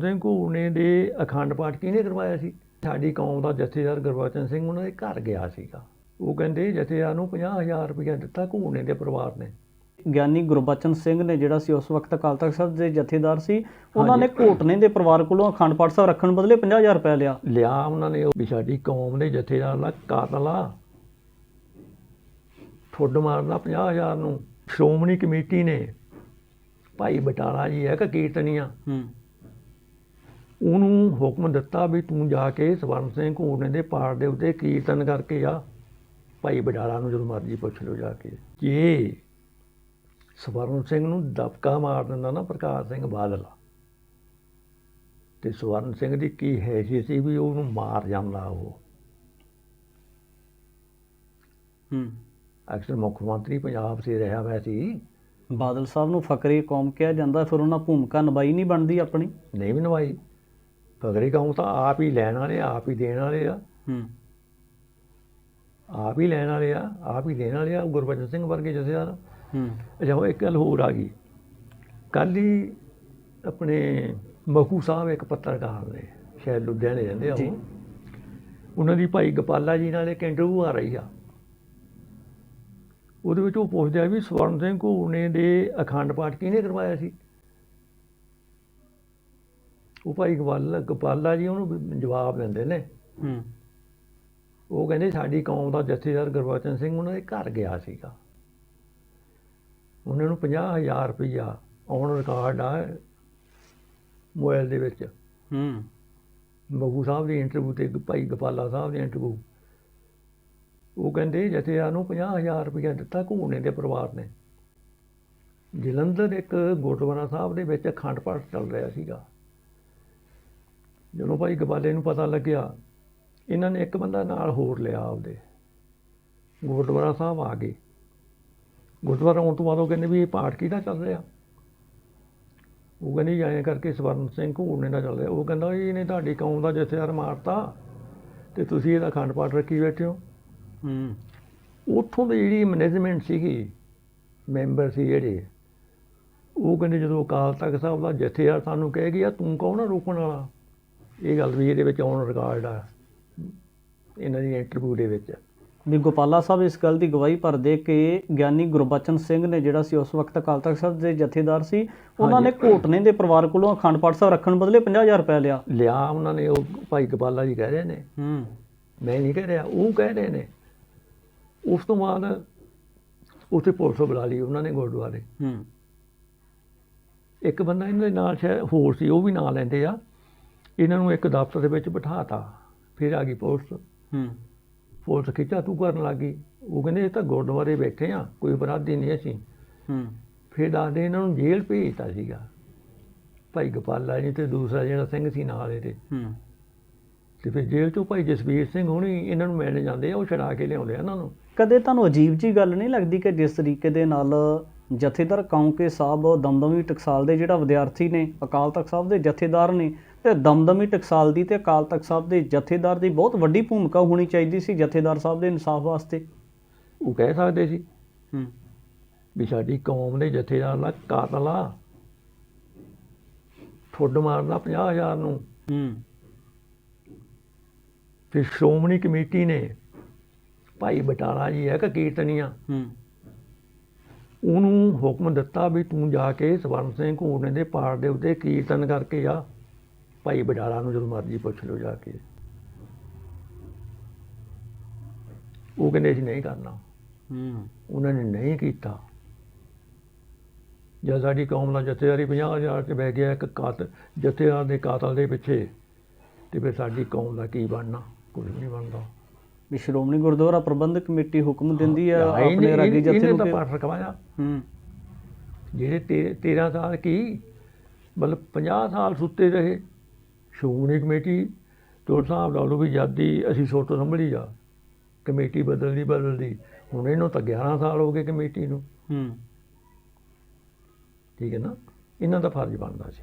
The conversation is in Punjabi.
ਸਿੰਘ ਘੂਰਨੇ ਦੇ ਅਖੰਡ ਪਾਠ ਕਿਹਨੇ ਕਰਵਾਇਆ ਸੀ? ਸਾਡੀ ਕੌਮ ਦਾ ਜਥੇਦਾਰ ਗੁਰਬਚਨ ਸਿੰਘ ਉਹਨਾਂ ਦੇ ਘਰ ਗਿਆ ਸੀਗਾ। ਉਹ ਕਹਿੰਦੇ ਜਥੇਦਾਰ ਨੂੰ 50000 ਰੁਪਇਆ ਦਿੱਤਾ ਘੂਰਨੇ ਦੇ ਪਰਿਵਾਰ ਨੇ। ਗਿਆਨੀ ਗੁਰਬਚਨ ਸਿੰਘ ਨੇ ਜਿਹੜਾ ਸੀ ਉਸ ਵਕਤ ਅਕਾਲ ਤਖਤ ਸਾਹਿਬ ਦੇ ਜਥੇਦਾਰ ਸੀ ਉਹਨਾਂ ਨੇ ਘੋਟਨੇ ਦੇ ਪਰਿਵਾਰ ਕੋਲੋਂ ਅਖੰਡ ਪਾਠ ਸਾਹਿਬ ਰੱਖਣ ਬਦਲੇ 50000 ਰੁਪਏ ਲਿਆ। ਲਿਆ ਉਹਨਾਂ ਨੇ ਉਹ ਸਾਡੀ ਕੌਮ ਦੇ ਜਥੇਦਾਰ ਦਾ ਕਾਤਲ ਠੁੱਡ ਮਾਰਦਾ 50000 ਨੂੰ। ਸ਼੍ਰੋਮਣੀ ਕਮੇਟੀ ਨੇ। ਭਾਈ ਬਟਾਲਾ ਜੀ ਹੈ ਕਿ ਕੀਰਤਨੀਆ। ਹੂੰ। ਉਹਨੂੰ ਹੁਕਮ ਦਿੱਤਾ ਵੀ ਤੂੰ ਜਾ ਕੇ ਸਵਰਨ ਸਿੰਘ ਘੂਰਨੇ ਦੇ ਪਾੜ ਦੇ ਉੱਤੇ ਕੀਰਤਨ ਕਰਕੇ ਆ। ਭਾਈ ਬਟਾਲਾ ਨੂੰ ਜਦੋਂ ਮਰਜ਼ੀ ਪੁੱਛ ਲਓ ਜਾ ਕੇ। ਜੇ ਸਵਰਨ ਸਿੰਘ ਨੂੰ ਦਬਕਾ ਮਾਰ ਦਿੰਦਾ ਨਾ ਪ੍ਰਕਾਸ਼ ਸਿੰਘ ਬਾਦਲ ਤੇ ਸਵਰਨ ਸਿੰਘ ਦੀ ਕੀ ਹੈਸੀਅਤ ਸੀ ਵੀ ਉਹਨੂੰ ਮਾਰ ਜਾਂਦਾ ਉਹ? ਹੂੰ। ਅਕਸਰ ਮੁੱਖ ਮੰਤਰੀ ਪੰਜਾਬ ਸੇ ਰਿਹਾ ਹੋਇਆ ਸੀ ਬਾਦਲ ਸਾਹਿਬ ਨੂੰ ਫਕਰੇ ਕੌਮ ਕਿਹਾ ਜਾਂਦਾ ਫਿਰ ਉਹਨਾਂ ਭੂਮਿਕਾ ਨਿਭਾਈ ਨਹੀਂ ਬਣਦੀ ਆਪਣੀ? ਨਹੀਂ ਵੀ ਨਵਾਈ ਫਗਰੇ ਕਹੂੰ ਤਾਂ ਆਪ ਹੀ ਲੈਣ ਵਾਲੇ ਆਪ ਹੀ ਦੇਣ ਵਾਲੇ ਆ। ਹੂੰ। ਆਪ ਹੀ ਲੈਣ ਵਾਲੇ ਆ ਆਪ ਹੀ ਦੇਣ ਵਾਲੇ ਆ ਗੁਰਬਚਨ ਸਿੰਘ ਵਰਗੇ ਜਥੇਦਾਰ। ਹੂੰ। ਅੱਛਾ ਉਹ ਇੱਕ ਗੱਲ ਹੋਰ ਆ ਗਈ। ਕੱਲ੍ਹ ਹੀ ਆਪਣੇ ਮਖੂ ਸਾਹਿਬ ਇੱਕ ਪੱਤਰਕਾਰ ਨੇ ਸ਼ਾਇਦ ਲੁਧਿਆਣੇ ਰਹਿੰਦੇ ਆ। ਉਹ। ਉਹਨਾਂ ਦੀ ਭਾਈ ਗੋਪਾਲਾ ਜੀ ਨਾਲ ਇੱਕ ਇੰਟਰਵਿਊ ਆ ਰਹੀ ਆ। ਉਹਦੇ ਵਿੱਚ ਉਹ ਪੁੱਛਦੇ ਆ ਵੀ ਸਵਰਨ ਸਿੰਘ ਘੂਰਨੇ ਦੇ ਅਖੰਡ ਪਾਠ ਕਿਹਨੇ ਕਰਵਾਇਆ ਸੀ? ਉਹ ਭਾਈ ਗੋਪਾਲਾ ਗੋਪਾਲਾ ਜੀ ਉਹਨੂੰ ਜਵਾਬ ਦਿੰਦੇ ਨੇ। ਹੂੰ। ਉਹ ਕਹਿੰਦੇ ਸਾਡੀ ਕੌਮ ਦਾ ਜਥੇਦਾਰ ਗੁਰਬਚਨ ਸਿੰਘ ਉਹਨਾਂ ਦੇ ਘਰ ਗਿਆ ਸੀਗਾ। ਉਹਨਾਂ ਨੂੰ 50000 ਰੁਪਈਆ ਔਨ ਰਿਕਾਰਡ ਆ ਮੋਬਾਈਲ ਦੇ ਵਿੱਚ। ਹੂੰ। ਮਗੂ ਸਾਹਿਬ ਦੀ ਇੰਟਰਵਿਊ ਤੇ ਭਾਈ ਗੋਪਾਲਾ ਸਾਹਿਬ ਦੀ ਇੰਟਰਵਿਊ ਉਹ ਕਹਿੰਦੇ ਜਥੇਦਾਰ ਨੂੰ 50000 ਰੁਪਈਆ ਦਿੱਤਾ ਘੂਰਨੇ ਦੇ ਪਰਿਵਾਰ ਨੇ। ਜਲੰਧਰ ਇੱਕ ਗੁਰਦੁਆਰਾ ਸਾਹਿਬ ਦੇ ਵਿੱਚ ਅਖੰਡ ਪਾਠ ਚੱਲ ਰਿਹਾ ਸੀਗਾ। ਜਦੋਂ ਭਾਈ ਗੋਪਾਲੇ ਨੂੰ ਪਤਾ ਲੱਗਿਆ ਇਹਨਾਂ ਨੇ ਇੱਕ ਬੰਦਾ ਨਾਲ ਹੋਰ ਲਿਆ ਆਪਦੇ। ਗੁਰਦੁਆਰਾ ਸਾਹਿਬ ਆ ਗਏ। ਗੁਰਦੁਆਰਾ ਆਉਣ ਤੋਂ ਬਾਅਦ ਉਹ ਕਹਿੰਦੇ ਵੀ ਇਹ ਪਾਠ ਕਿਹਦਾ ਚੱਲ ਰਿਹਾ? ਉਹ ਕਹਿੰਦੇ ਜੀ ਐਂ ਕਰਕੇ ਸਵਰਨ ਸਿੰਘ ਘੂਰਨੇ ਦਾ ਚੱਲ ਰਿਹਾ। ਉਹ ਕਹਿੰਦਾ ਜੀ ਇਹਨੇ ਤੁਹਾਡੀ ਕੌਮ ਦਾ ਜਥੇਦਾਰ ਮਾਰਤਾ ਤੇ ਤੁਸੀਂ ਇਹਦਾ ਅਖੰਡ ਪਾਠ ਰੱਖੀ ਬੈਠੇ ਹੋ। ਹੂੰ। ਉੱਥੋਂ ਦੀ ਜਿਹੜੀ ਮੈਨੇਜਮੈਂਟ ਸੀਗੀ ਮੈਂਬਰ ਸੀ ਜਿਹੜੇ ਉਹ ਕਹਿੰਦੇ ਜਦੋਂ ਅਕਾਲ ਤਖਤ ਸਾਹਿਬ ਦਾ ਜਥੇਦਾਰ ਸਾਨੂੰ ਕਹਿ ਗਿਆ ਤੂੰ ਕੌਣ ਆ ਰੋਕਣ ਵਾਲਾ? ਇਹ ਗੱਲ ਵੀ ਇਹਦੇ ਵਿੱਚ ਔਨ ਰਿਕਾਰਡ ਆ ਇਹਨਾਂ ਦੀ ਇੰਟਰਵਿਊ ਦੇ ਵਿੱਚ। ਵੀ ਗੋਪਾਲਾ ਸਾਹਿਬ ਇਸ ਗੱਲ ਦੀ ਗਵਾਹੀ ਭਰਦੇ ਕਿ ਗਿਆਨੀ ਗੁਰਬਚਨ ਸਿੰਘ ਨੇ ਜਿਹੜਾ ਸੀ ਉਸ ਵਕਤ ਅਕਾਲ ਤਖਤ ਸਾਹਿਬ ਦੇ ਜਥੇਦਾਰ ਸੀ ਉਹਨਾਂ ਨੇ ਘੋਟਨੇ ਦੇ ਪਰਿਵਾਰ ਕੋਲੋਂ ਅਖੰਡ ਪਾਠ ਸਾਹਿਬ ਰੱਖਣ ਬਦਲੇ 50000 ਰੁਪਏ ਲਿਆ। ਲਿਆ ਉਹਨਾਂ ਨੇ ਉਹ ਭਾਈ ਗੋਪਾਲਾ ਜੀ ਕਹਿ ਰਹੇ ਨੇ। ਹੂੰ। ਮੈਂ ਨਹੀਂ ਕਹਿ ਰਿਹਾ ਉਹ ਕਹਿ ਰਹੇ ਨੇ। ਉਸ ਤੋਂ ਬਾਅਦ ਉੱਥੇ ਪੁਲਿਸ ਬੁਲਾ ਲਈ ਉਹਨਾਂ ਨੇ ਗੁਰਦੁਆਰੇ। ਹੂੰ। ਇੱਕ ਬੰਦਾ ਇਹਨਾਂ ਦੇ ਨਾਲ ਸ਼ਾਇਦ ਹੋਰ ਸੀ ਉਹ ਵੀ ਨਾਂ ਲੈਂਦੇ ਆ। ਇਹਨਾਂ ਨੂੰ ਇੱਕ ਦਫ਼ਤਰ ਦੇ ਵਿੱਚ ਬਿਠਾਤਾ ਫਿਰ ਆ ਗਈ ਪੁਲਿਸ। ਹੂੰ। ਪੁਲਿਸ ਖਿੱਚਾ ਤੂੰ ਕਰਨ ਲੱਗੀ ਉਹ ਕਹਿੰਦੇ ਇਹ ਤਾਂ ਗੁਰਦੁਆਰੇ ਬੈਠੇ ਆ ਕੋਈ ਅਪਰਾਧੀ ਨਹੀਂ ਅਸੀਂ। ਹੂੰ। ਫਿਰ ਦੱਸਦੇ ਇਹਨਾਂ ਨੂੰ ਜੇਲ੍ਹ ਭੇਜਤਾ ਸੀਗਾ। ਭਾਈ ਗੋਪਾਲਾ ਜੀ ਤੇ ਦੂਸਰਾ ਜਿਹੜਾ ਸਿੰਘ ਸੀ ਨਾਲ ਇਹਦੇ। ਹੂੰ। ਤੇ ਫਿਰ ਜੇਲ੍ਹ ਚੋਂ ਭਾਈ ਜਸਵੀਰ ਸਿੰਘ ਹੁਣੀ ਇਹਨਾਂ ਨੂੰ ਮਿਲਣ ਜਾਂਦੇ ਆ ਉਹ ਛਡਾ ਕੇ ਲਿਆਉਂਦੇ ਆ ਇਹਨਾਂ ਨੂੰ। ਕਦੇ ਤੁਹਾਨੂੰ ਅਜੀਬ ਜੀ ਗੱਲ ਨਹੀਂ ਲੱਗਦੀ ਕਿ ਜਿਸ ਤਰੀਕੇ ਦੇ ਨਾਲ ਜਥੇਦਾਰ ਕੌਂਕੇ ਸਾਹਿਬ ਦਮਦਮੀ ਟਕਸਾਲ ਦੇ ਜਿਹੜਾ ਵਿਦਿਆਰਥੀ ਨੇ ਅਕਾਲ ਤਖਤ ਸਾਹਿਬ ਦੇ ਜਥੇਦਾਰ ਨੇ ਤੇ ਦਮਦਮੀ ਟਕਸਾਲ ਦੀ ਤੇ ਅਕਾਲ ਤਖਤ ਸਾਹਿਬ ਦੇ ਜਥੇਦਾਰ ਦੀ ਬਹੁਤ ਵੱਡੀ ਭੂਮਿਕਾ ਹੋਣੀ ਚਾਹੀਦੀ ਸੀ ਜਥੇਦਾਰ ਸਾਹਿਬ ਦੇ ਇਨਸਾਫ ਵਾਸਤੇ। ਉਹ ਕਹਿ ਸਕਦੇ ਸੀ ਹੂੰ। ਵੀ ਸਾਡੀ ਕੌਮ ਦੇ ਜਥੇਦਾਰ ਦਾ ਕਾਤਲ ਠੁੱਡ ਮਾਰਦਾ 50000 ਨੂੰ। ਹੂੰ। ਫਿਰ ਸ਼੍ਰੋਮਣੀ ਕਮੇਟੀ ਨੇ ਭਾਈ ਬਟਾਲਾ ਜੀ ਹੈ ਕਿ ਕੀਰਤਨੀਆ ਹੂੰ। ਉਹਨੂੰ ਹੁਕਮ ਦਿੱਤਾ ਵੀ ਤੂੰ ਜਾ ਕੇ ਸਵਰਨ ਸਿੰਘ ਘੂਰਨੇ ਦੇ ਪਾੜ ਦੇ ਉੱਤੇ ਕੀਰਤਨ ਕਰਕੇ ਆ। ਭਾਈ ਬਟਾਲਾ ਨੂੰ ਜਦੋਂ ਮਰਜ਼ੀ ਪੁੱਛ ਲਓ ਜਾ ਕੇ। ਉਹ ਕਹਿੰਦੇ ਅਸੀਂ ਨਹੀਂ ਕਰਨਾ। ਹੂੰ। ਉਹਨਾਂ ਨੇ ਨਹੀਂ ਕੀਤਾ। ਜਦ ਸਾਡੀ ਕੌਮ ਦਾ ਜਥੇਦਾਰੀ 50000 ਚ ਬਹਿ ਗਿਆ ਇੱਕ ਕਾਤਲ ਜਥੇਦਾਰ ਦੇ ਕਾਤਲ ਦੇ ਪਿੱਛੇ ਤੇ ਫਿਰ ਸਾਡੀ ਕੌਮ ਦਾ ਕੀ ਬਣਨਾ? ਕੁਝ ਨਹੀਂ ਬਣਦਾ। ਵੀ ਸ਼੍ਰੋਮਣੀ ਗੁਰਦੁਆਰਾ ਪ੍ਰਬੰਧਕ ਕਮੇਟੀ ਹੁਕਮ ਦਿੰਦੀ ਇਹਨੇ- ਆਪਣੇ ਰਾਗੀ ਜਥੇ ਨੂੰ ਤਾਂ ਪਾਠ ਰਖਵਾਇਆ। ਹੂੰ। ਜਿਹੜੇ ਤੇ- 13 ਸਾਲ ਕੀ? ਮਤਲਬ 50 ਸਾਲ ਸੁੱਤੇ ਰਹੇ। ਸ਼੍ਰੋਮਣੀ ਕਮੇਟੀ ਤੋਂ ਹਿਸਾਬ ਲਾ ਲਓ ਵੀ ਜਦ ਅਸੀਂ ਸੋਟੋ ਸੰਭਲੀ ਆ ਕਮੇਟੀ ਬਦਲਦੀ ਬਦਲਦੀ ਹੁਣ ਇਹਨੂੰ ਤਾਂ 11 ਸਾਲ ਹੋ ਗਏ ਕਮੇਟੀ ਨੂੰ। ਹੂੰ। ਠੀਕ ਹੈ ਨਾ? ਇਹਨਾਂ ਦਾ ਫਰਜ਼ ਬਣਦਾ ਸੀ।